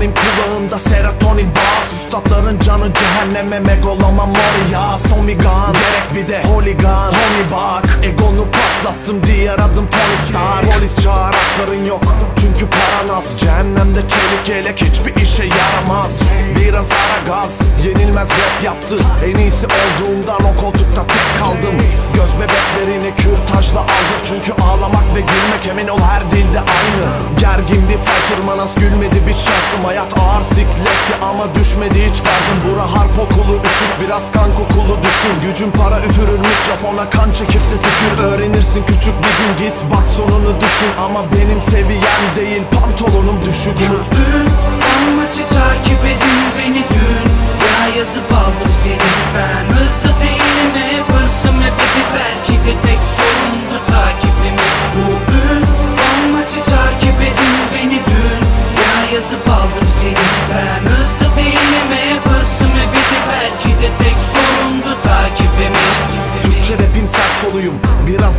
Vücudumda serotonin bas. Üstadların canı cehenneme Megaloman Moria Somigan Gerek bir de holigan. Homie bak Egonu patlattım diğer adım Tony Stark Polis çağır yok Çünkü paran az. Cehennemde çelik yelek hiçbir işe Biraz ara gaz. Yenilmez rap yaptı. En iyisi olduğumdan o koltukta tek kaldım. Göz bebeklerini kürtajla aldık Çünkü ağlamak ve gülmek emin ol her dilde aynı. Gergin bir fighter manas gülmedi bir şansım Hayat ağır sikletti ama düşmedi hiç gardım. Bura harp okulu üşük biraz kan kokulu. Düşün Gücün para üfürür mikrofona kan çekip de tükür. Öğrenirsin küçük bir gün git bak sonunu düşün. Ama benim seviyem değil pantolonum düşük. Dün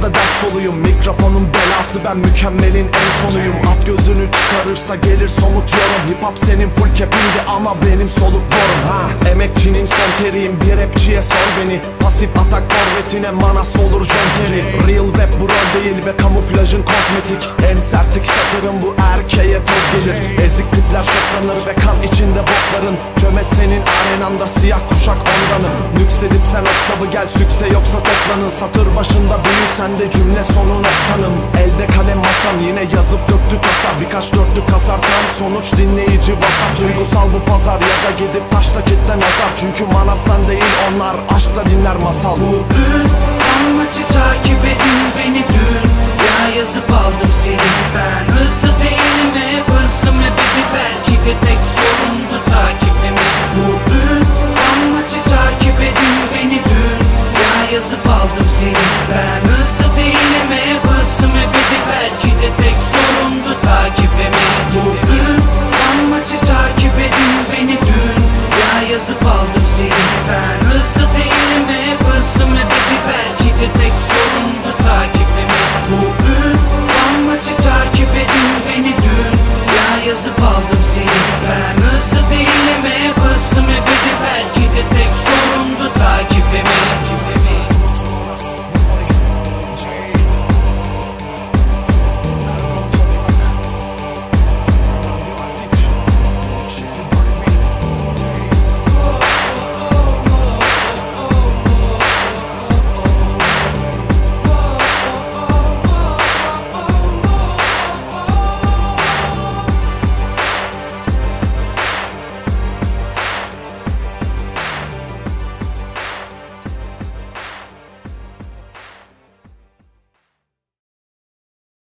Da dert soluyum Mikrofonun belası ben mükemmelin en sonuyum. At gözünü çıkarırsa gelir somut yorum. Hip hop senin full kepindi ama benim soluk borum ha. Emekçinin son teriyim bir rapçiye sor beni. Pasif atak forvetine manas olur John Real rap bu rol değil ve kamuflajın kozmetik. En sertlik satırım bu erkeğe toz gelir. Ezik tipler şoklanır ve kan içinde bokların. Çöme senin arenanda siyah kuşak ondanım. Nüksedip sen oktavı gel sükse yoksa toplanın. Satır başında büyü sende cümle sonu noktanım Elde kalem masam yine yazıp döktü tasa. Birkaç dörtlük kasar tam sonuç dinleyici vasat. Duygusal bu pazar ya da gidip taşta kitle nazar. Çünkü manastan değil onlar aşkta dinler masal. Bugün Son maçı takip edin beni dün. Ya yazıp aldım seni ben